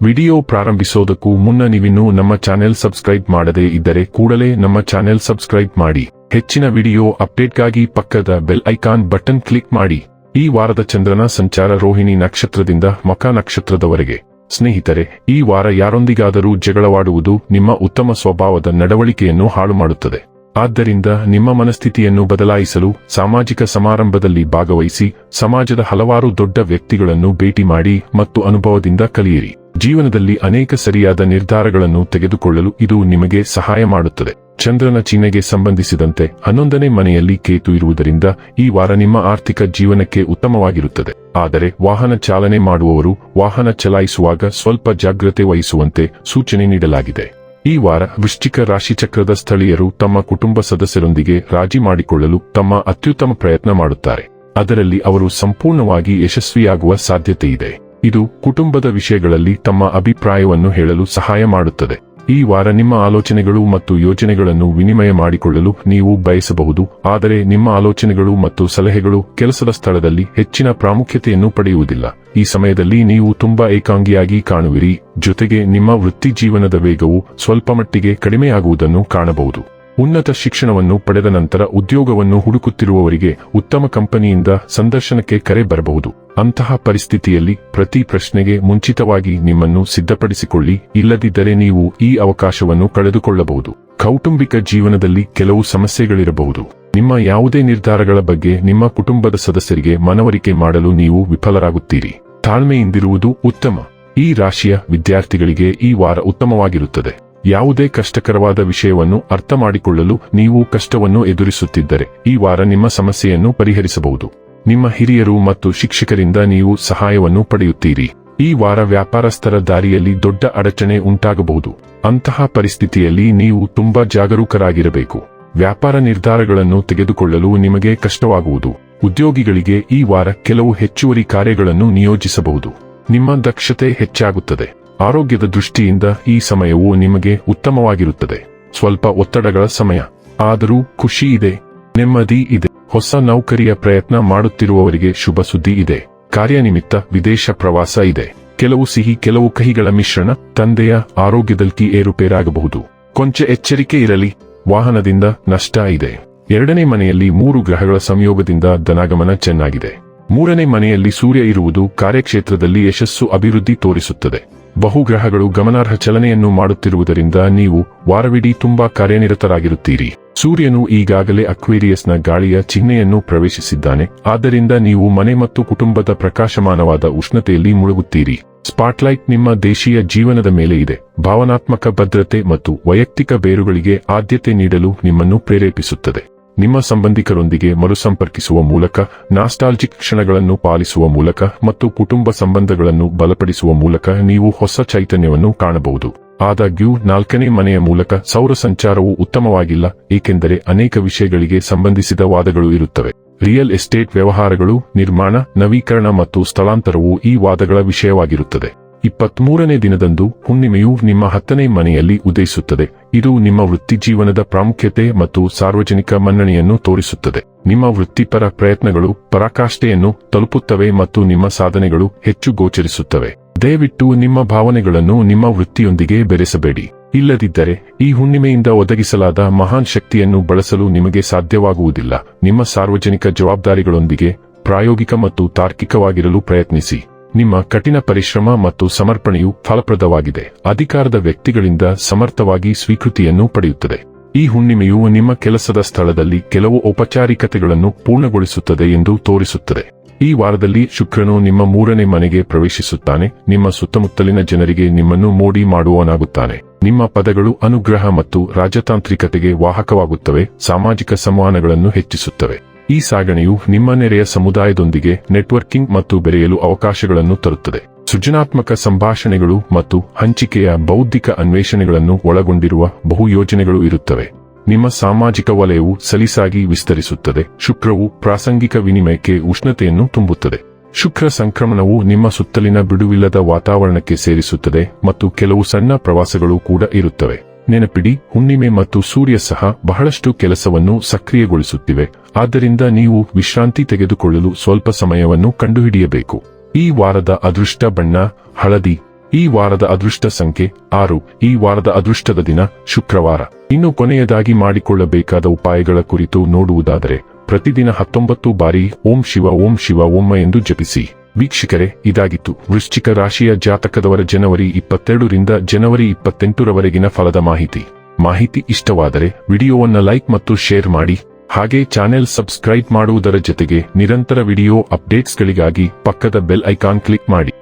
Video ಪ್ರಾರಂಭಿಸೋದಕ್ಕೂ ಮುನ್ನ ನೀವಿನ್ನೂ ನಮ್ಮ ಚಾನೆಲ್ ಸಬ್ಸ್ಕ್ರೈಬ್ ಮಾಡದೇ ಇದ್ದರೆ ಕೂಡಲೇ ನಮ್ಮ ಚಾನೆಲ್ ಸಬ್ಸ್ಕ್ರೈಬ್ ಮಾಡಿ. ಹೆಚ್ಚಿನ ವಿಡಿಯೋ ಅಪ್ಡೇಟ್ಗಾಗಿ ಪಕ್ಕದ ಬೆಲ್ ಐಕಾನ್ ಬಟನ್ ಕ್ಲಿಕ್ ಮಾಡಿ. ಈ ವಾರದ ಚಂದ್ರನ ಸಂಚಾರ ರೋಹಿಣಿ ನಕ್ಷತ್ರದಿಂದ ಮಕ ನಕ್ಷತ್ರದವರೆಗೆ. ಸ್ನೇಹಿತರೆ, ಈ ವಾರ ಯಾರೊಂದಿಗಾದರೂ ಜಗಳವಾಡುವುದು ನಿಮ್ಮ ಉತ್ತಮ ಸ್ವಭಾವದ ನಡವಳಿಕೆಯನ್ನು ಹಾಳು ಮಾಡುತ್ತದೆ ಆದ್ದರಿಂದ ನಿಮ್ಮ ಮನಸ್ಥಿತಿಯನ್ನು ಬದಲಾಯಿಸಲು ಸಾಮಾಜಿಕ ಸಮಾರಂಭದಲ್ಲಿ ಭಾಗವಹಿಸಿ, ಸಮಾಜದ ಹಲವಾರು ದೊಡ್ಡ ವ್ಯಕ್ತಿಗಳನ್ನು ಭೇಟಿ ಮಾಡಿ ಮತ್ತು ಅನುಭವದಿಂದ ಕಲಿಯಿರಿ. ಜೀವನದಲ್ಲಿ ಅನೇಕ ಸರಿಯಾದ ನಿರ್ಧಾರಗಳನ್ನು ತೆಗೆದುಕೊಳ್ಳಲು ಇದು ನಿಮಗೆ ಸಹಾಯ ಮಾಡುತ್ತದೆ. ಚಂದ್ರನ ಚಿಹ್ನೆಗೆ ಸಂಬಂಧಿಸಿದಂತೆ ಹನ್ನೊಂದನೇ ಮನೆಯಲ್ಲಿ ಕೇತು ಇರುವುದರಿಂದ ಈ ವಾರ ನಿಮ್ಮ ಆರ್ಥಿಕ ಜೀವನಕ್ಕೆ ಉತ್ತಮವಾಗಿರುತ್ತದೆ. ಆದರೆ ವಾಹನ ಚಾಲನೆ ಮಾಡುವವರು ವಾಹನ ಚಲಾಯಿಸುವಾಗ ಸ್ವಲ್ಪ ಜಾಗ್ರತೆ ವಹಿಸುವಂತೆ ಸೂಚನೆ ನೀಡಲಾಗಿದೆ. ಈ ವಾರ ವೃಶ್ಚಿಕ ರಾಶಿಚಕ್ರದ ಸ್ಥಳೀಯರು ತಮ್ಮ ಕುಟುಂಬ ಸದಸ್ಯರೊಂದಿಗೆ ರಾಜಿ ಮಾಡಿಕೊಳ್ಳಲು ತಮ್ಮ ಅತ್ಯುತ್ತಮ ಪ್ರಯತ್ನ ಮಾಡುತ್ತಾರೆ. ಅದರಲ್ಲಿ ಅವರು ಸಂಪೂರ್ಣವಾಗಿ ಯಶಸ್ವಿಯಾಗುವ ಸಾಧ್ಯತೆ ಇದೆ ಇದು ಕುಟುಂಬದ ವಿಷಯಗಳಲ್ಲಿ ತಮ್ಮ ಅಭಿಪ್ರಾಯವನ್ನು ಹೇಳಲು ಸಹಾಯ ಮಾಡುತ್ತದೆ. ಈ ವಾರ ನಿಮ್ಮ ಆಲೋಚನೆಗಳು ಮತ್ತು ಯೋಜನೆಗಳನ್ನು ವಿನಿಮಯ ಮಾಡಿಕೊಳ್ಳಲು ನೀವು ಬಯಸಬಹುದು, ಆದರೆ ನಿಮ್ಮ ಆಲೋಚನೆಗಳು ಮತ್ತು ಸಲಹೆಗಳು ಕೆಲಸದ ಸ್ಥಳದಲ್ಲಿ ಹೆಚ್ಚಿನ ಪ್ರಾಮುಖ್ಯತೆಯನ್ನು ಪಡೆಯುವುದಿಲ್ಲ. ಈ ಸಮಯದಲ್ಲಿ ನೀವು ತುಂಬಾ ಏಕಾಂಗಿಯಾಗಿ ಕಾಣುವಿರಿ, ಜೊತೆಗೆ ನಿಮ್ಮ ವೃತ್ತಿ ಜೀವನದ ವೇಗವು ಸ್ವಲ್ಪ ಮಟ್ಟಿಗೆ ಕಡಿಮೆಯಾಗುವುದನ್ನು ಕಾಣಬಹುದು. ಉನ್ನತ ಶಿಕ್ಷಣವನ್ನು ಪಡೆದ ನಂತರ ಉದ್ಯೋಗವನ್ನು ಹುಡುಕುತ್ತಿರುವವರಿಗೆ ಉತ್ತಮ ಕಂಪನಿಯಿಂದ ಸಂದರ್ಶನಕ್ಕೆ ಕರೆ ಬರಬಹುದು. ಅಂತಹ ಪರಿಸ್ಥಿತಿಯಲ್ಲಿ ಪ್ರತಿ ಪ್ರಶ್ನೆಗೆ ಮುಂಚಿತವಾಗಿ ನಿಮ್ಮನ್ನು ಸಿದ್ಧಪಡಿಸಿಕೊಳ್ಳಿ, ಇಲ್ಲದಿದ್ದರೆ ನೀವು ಈ ಅವಕಾಶವನ್ನು ಕಳೆದುಕೊಳ್ಳಬಹುದು. ಕೌಟುಂಬಿಕ ಜೀವನದಲ್ಲಿ ಕೆಲವು ಸಮಸ್ಯೆಗಳಿರಬಹುದು. ನಿಮ್ಮ ಯಾವುದೇ ನಿರ್ಧಾರಗಳ ಬಗ್ಗೆ ನಿಮ್ಮ ಕುಟುಂಬದ ಸದಸ್ಯರಿಗೆ ಮನವರಿಕೆ ಮಾಡಲು ನೀವು ವಿಫಲರಾಗುತ್ತೀರಿ. ತಾಳ್ಮೆಯಿಂದಿರುವುದು ಉತ್ತಮ. ಈ ರಾಶಿಯ ವಿದ್ಯಾರ್ಥಿಗಳಿಗೆ ಈ ವಾರ ಉತ್ತಮವಾಗಿರುತ್ತದೆ. ಯಾವುದೇ ಕಷ್ಟಕರವಾದ ವಿಷಯವನ್ನು ಅರ್ಥ ಮಾಡಿಕೊಳ್ಳಲು ನೀವು ಕಷ್ಟವನ್ನು ಎದುರಿಸುತ್ತಿದ್ದರೆ ಈ ವಾರ ನಿಮ್ಮ ಸಮಸ್ಯೆಯನ್ನು ಪರಿಹರಿಸಬಹುದು. ನಿಮ್ಮ ಹಿರಿಯರು ಮತ್ತು ಶಿಕ್ಷಕರಿಂದ ನೀವು ಸಹಾಯವನ್ನು ಪಡೆಯುತ್ತೀರಿ. ಈ ವಾರ ವ್ಯಾಪಾರಸ್ಥರ ದಾರಿಯಲ್ಲಿ ದೊಡ್ಡ ಅಡಚಣೆ ಉಂಟಾಗಬಹುದು. ಅಂತಹ ಪರಿಸ್ಥಿತಿಯಲ್ಲಿ ನೀವು ತುಂಬಾ ಜಾಗರೂಕರಾಗಿರಬೇಕು. ವ್ಯಾಪಾರ ನಿರ್ಧಾರಗಳನ್ನು ತೆಗೆದುಕೊಳ್ಳಲು ನಿಮಗೆ ಕಷ್ಟವಾಗುವುದು. ಉದ್ಯೋಗಿಗಳಿಗೆ ಈ ವಾರ ಕೆಲವು ಹೆಚ್ಚುವರಿ ಕಾರ್ಯಗಳನ್ನು ನಿಯೋಜಿಸಬಹುದು. ನಿಮ್ಮ ದಕ್ಷತೆ ಹೆಚ್ಚಾಗುತ್ತದೆ. ಆರೋಗ್ಯದ ದೃಷ್ಟಿಯಿಂದ ಈ ಸಮಯವು ನಿಮಗೆ ಉತ್ತಮವಾಗಿರುತ್ತದೆ. ಸ್ವಲ್ಪ ಒತ್ತಡಗಳ ಸಮಯ. ಆದರೂ ಖುಷಿ ಇದೆ. ನೆಮ್ಮದಿ ಇದೆ. ಹೊಸ ನೌಕರಿಯ ಪ್ರಯತ್ನ ಮಾಡುತ್ತಿರುವವರಿಗೆ ಶುಭ ಸುದ್ದಿ ಇದೆ. ಕಾರ್ಯನಿಮಿತ್ತ ವಿದೇಶ ಪ್ರವಾಸ ಇದೆ. ಕೆಲವು ಸಿಹಿ, ಕೆಲವು ಕಹಿಗಳ ಮಿಶ್ರಣ ತಂದೆಯ ಆರೋಗ್ಯದಲ್ಲಿ ಏರುಪೇರಾಗಬಹುದು. ಕೊಂಚ ಎಚ್ಚರಿಕೆ ಇರಲಿ. ವಾಹನದಿಂದ ನಷ್ಟ ಇದೆ. ಎರಡನೇ ಮನೆಯಲ್ಲಿ ಮೂರು ಗ್ರಹಗಳ ಸಂಯೋಗದಿಂದ ಧನಾಗಮನ ಚೆನ್ನಾಗಿದೆ. ಮೂರನೇ ಮನೆಯಲ್ಲಿ ಸೂರ್ಯ ಇರುವುದು ಕಾರ್ಯಕ್ಷೇತ್ರದಲ್ಲಿ ಯಶಸ್ಸು ಅಭಿವೃದ್ಧಿ ತೋರಿಸುತ್ತದೆ. ಬಹುಗ್ರಹಗಳು ಗಮನಾರ್ಹ ಚಲನೆಯನ್ನು ಮಾಡುತ್ತಿರುವುದರಿಂದ ನೀವು ವಾರವಿಡೀ ತುಂಬಾ ಕಾರ್ಯನಿರತರಾಗಿರುತ್ತೀರಿ. ಸೂರ್ಯನು ಈಗಾಗಲೇ ಅಕ್ವೇರಿಯಸ್ನ ಗಾಳಿಯ ಚಿಹ್ನೆಯನ್ನು ಪ್ರವೇಶಿಸಿದ್ದಾನೆ. ಆದ್ದರಿಂದ ನೀವು ಮನೆ ಮತ್ತು ಕುಟುಂಬದ ಪ್ರಕಾಶಮಾನವಾದ ಉಷ್ಣತೆಯಲ್ಲಿ ಮುಳುಗುತ್ತೀರಿ. ಸ್ಪಾಟ್ಲೈಟ್ ನಿಮ್ಮ ದೇಶೀಯ ಜೀವನದ ಮೇಲೆ ಇದೆ. ಭಾವನಾತ್ಮಕ ಭದ್ರತೆ ಮತ್ತು ವೈಯಕ್ತಿಕ ಬೇರುಗಳಿಗೆ ಆದ್ಯತೆ ನೀಡಲು ನಿಮ್ಮನ್ನು ಪ್ರೇರೇಪಿಸುತ್ತದೆ. ನಿಮ್ಮ ಸಂಬಂಧಿಕರೊಂದಿಗೆ ಮರುಸಂಪರ್ಕಿಸುವ ಮೂಲಕ, ನಾಸ್ಟಾಲ್ಜಿಕ್ ಕ್ಷಣಗಳನ್ನು ಪಾಲಿಸುವ ಮೂಲಕ ಮತ್ತು ಕುಟುಂಬ ಸಂಬಂಧಗಳನ್ನು ಬಲಪಡಿಸುವ ಮೂಲಕ ನೀವು ಹೊಸ ಚೈತನ್ಯವನ್ನು ಕಾಣಬಹುದು. ಆದಾಗ್ಯೂ ನಾಲ್ಕನೇ ಮನೆಯ ಮೂಲಕ ಸೌರ ಸಂಚಾರವು ಉತ್ತಮವಾಗಿಲ್ಲ, ಏಕೆಂದರೆ ಅನೇಕ ವಿಷಯಗಳಿಗೆ ಸಂಬಂಧಿಸಿದ ವಾದಗಳು ಇರುತ್ತವೆ. ರಿಯಲ್ ಎಸ್ಟೇಟ್ ವ್ಯವಹಾರಗಳು, ನಿರ್ಮಾಣ, ನವೀಕರಣ ಮತ್ತು ಸ್ಥಳಾಂತರವು ಈ ವಾದಗಳ ವಿಷಯವಾಗಿರುತ್ತದೆ. ಇಪ್ಪತ್ಮೂರನೇ ದಿನದಂದು ಹುಣ್ಣಿಮೆಯು ನಿಮ್ಮ ಹತ್ತನೇ ಮನೆಯಲ್ಲಿ ಉದಯಿಸುತ್ತದೆ. ಇದು ನಿಮ್ಮ ವೃತ್ತಿಜೀವನದ ಪ್ರಾಮುಖ್ಯತೆ ಮತ್ತು ಸಾರ್ವಜನಿಕ ಮನ್ನಣೆಯನ್ನು ತೋರಿಸುತ್ತದೆ. ನಿಮ್ಮ ವೃತ್ತಿಪರ ಪ್ರಯತ್ನಗಳು ಪರಾಕಾಷ್ಠೆಯನ್ನು ತಲುಪುತ್ತವೆ ಮತ್ತು ನಿಮ್ಮ ಸಾಧನೆಗಳು ಹೆಚ್ಚು ಗೋಚರಿಸುತ್ತವೆ. ದಯವಿಟ್ಟು ನಿಮ್ಮ ಭಾವನೆಗಳನ್ನು ನಿಮ್ಮ ವೃತ್ತಿಯೊಂದಿಗೆ ಬೆರೆಸಬೇಡಿ. ಇಲ್ಲದಿದ್ದರೆ ಈ ಹುಣ್ಣಿಮೆಯಿಂದ ಒದಗಿಸಲಾದ ಮಹಾನ್ ಶಕ್ತಿಯನ್ನು ಬಳಸಲು ನಿಮಗೆ ಸಾಧ್ಯವಾಗುವುದಿಲ್ಲ. ನಿಮ್ಮ ಸಾರ್ವಜನಿಕ ಜವಾಬ್ದಾರಿಗಳೊಂದಿಗೆ, ಪ್ರಾಯೋಗಿಕ ಮತ್ತು ತಾರ್ಕಿಕವಾಗಿರಲು ಪ್ರಯತ್ನಿಸಿ. ನಿಮ್ಮ ಕಠಿಣ ಪರಿಶ್ರಮ ಮತ್ತು ಸಮರ್ಪಣೆಯು ಫಲಪ್ರದವಾಗಿದೆ. ಅಧಿಕಾರದ ವ್ಯಕ್ತಿಗಳಿಂದ ಸಮರ್ಥವಾಗಿ ಸ್ವೀಕೃತಿಯನ್ನು ಪಡೆಯುತ್ತದೆ. ಈ ಹುಣ್ಣಿಮೆಯು ನಿಮ್ಮ ಕೆಲಸದ ಸ್ಥಳದಲ್ಲಿ ಕೆಲವು ಔಪಚಾರಿಕತೆಗಳನ್ನು ಪೂರ್ಣಗೊಳಿಸುತ್ತದೆ ಎಂದು ತೋರಿಸುತ್ತದೆ. ಈ ವಾರದಲ್ಲಿ ಶುಕ್ರನು ನಿಮ್ಮ ಮೂರನೇ ಮನೆಗೆ ಪ್ರವೇಶಿಸುತ್ತಾನೆ. ನಿಮ್ಮ ಸುತ್ತಮುತ್ತಲಿನ ಜನರಿಗೆ ನಿಮ್ಮನ್ನು ಮೋಡಿ ಮಾಡುವವನಾಗುತ್ತಾನೆ. ನಿಮ್ಮ ಪದಗಳು ಅನುಗ್ರಹ ಮತ್ತು ರಾಜತಾಂತ್ರಿಕತೆಗೆ ವಾಹಕವಾಗುತ್ತವೆ. ಸಾಮಾಜಿಕ ಸಂವಹನಗಳನ್ನು ಹೆಚ್ಚಿಸುತ್ತವೆ. ಈ ಸಾಗಣೆಯು ನಿಮ್ಮ ನೆರೆಯ ಸಮುದಾಯದೊಂದಿಗೆ ನೆಟ್ವರ್ಕಿಂಗ್ ಮತ್ತು ಬೆರೆಯಲು ಅವಕಾಶಗಳನ್ನು ತರುತ್ತದೆ. ಸೃಜನಾತ್ಮಕ ಸಂಭಾಷಣೆಗಳು ಮತ್ತು ಹಂಚಿಕೆಯ ಬೌದ್ಧಿಕ ಅನ್ವೇಷಣೆಗಳನ್ನು ಒಳಗೊಂಡಿರುವ ಬಹು ಯೋಜನೆಗಳು ಇರುತ್ತವೆ. ನಿಮ್ಮ ಸಾಮಾಜಿಕ ವಲಯವು ಸಲೀಸಾಗಿ ವಿಸ್ತರಿಸುತ್ತದೆ. ಶುಕ್ರವು ಪ್ರಾಸಂಗಿಕ ವಿನಿಮಯಕ್ಕೆ ಉಷ್ಣತೆಯನ್ನು ತುಂಬುತ್ತದೆ. ಶುಕ್ರ ಸಂಕ್ರಮಣವು ನಿಮ್ಮ ಸುತ್ತಲಿನ ಬಿಡುವಿಲ್ಲದ ವಾತಾವರಣಕ್ಕೆ ಸೇರಿಸುತ್ತದೆ ಮತ್ತು ಕೆಲವು ಸಣ್ಣ ಪ್ರವಾಸಗಳು ಕೂಡ ಇರುತ್ತವೆ. ನೆನಪಿಡಿ, ಹುಣ್ಣಿಮೆ ಮತ್ತು ಸೂರ್ಯ ಸಹ ಬಹಳಷ್ಟು ಕೆಲಸವನ್ನು ಸಕ್ರಿಯಗೊಳಿಸುತ್ತಿವೆ. ಆದ್ದರಿಂದ ನೀವು ವಿಶ್ರಾಂತಿ ತೆಗೆದುಕೊಳ್ಳಲು ಸ್ವಲ್ಪ ಸಮಯವನ್ನು ಕಂಡುಹಿಡಿಯಬೇಕು. ಈ ವಾರದ ಅದೃಷ್ಟ ಬಣ್ಣ, ಹಳದಿ ಈ ವಾರದ ಅದೃಷ್ಟ ಸಂಖ್ಯೆ ಆರು. ಈ ವಾರದ ಅದೃಷ್ಟದ ದಿನ, ಶುಕ್ರವಾರ. ಇನ್ನು ಕೊನೆಯದಾಗಿ ಮಾಡಿಕೊಳ್ಳಬೇಕಾದ ಉಪಾಯಗಳ ಕುರಿತು ನೋಡುವುದಾದರೆ, ಪ್ರತಿದಿನ ಹತ್ತೊಂಬತ್ತು ಬಾರಿ ಓಂ ಶಿವ ಓಂ ಶಿವ ಓಮ್ಮ ಎಂದು ಜಪಿಸಿ. ವೀಕ್ಷಕರೇ, ಇದಾಗಿತ್ತು. ವೃಶ್ಚಿಕ ರಾಶಿಯ ಜಾತಕದವರ ಜನವರಿ ಇಪ್ಪತ್ತೆರಡರಿಂದ ಜನವರಿ ಇಪ್ಪತ್ತೆಂಟರವರೆಗಿನ ಫಲದ ಮಾಹಿತಿ. ಮಾಹಿತಿ ಇಷ್ಟವಾದರೆ ವಿಡಿಯೋವನ್ನ ಲೈಕ್ ಮತ್ತು ಶೇರ್ ಮಾಡಿ. ಹಾಗೆ ಚಾನೆಲ್ ಸಬ್ಸ್ಕ್ರೈಬ್ ಮಾಡುವುದರ ಜೊತೆಗೆ ನಿರಂತರ ವಿಡಿಯೋ ಅಪ್ಡೇಟ್ಸ್ಗಳಿಗಾಗಿ ಪಕ್ಕದ ಬೆಲ್ ಐಕಾನ್ ಕ್ಲಿಕ್ ಮಾಡಿ.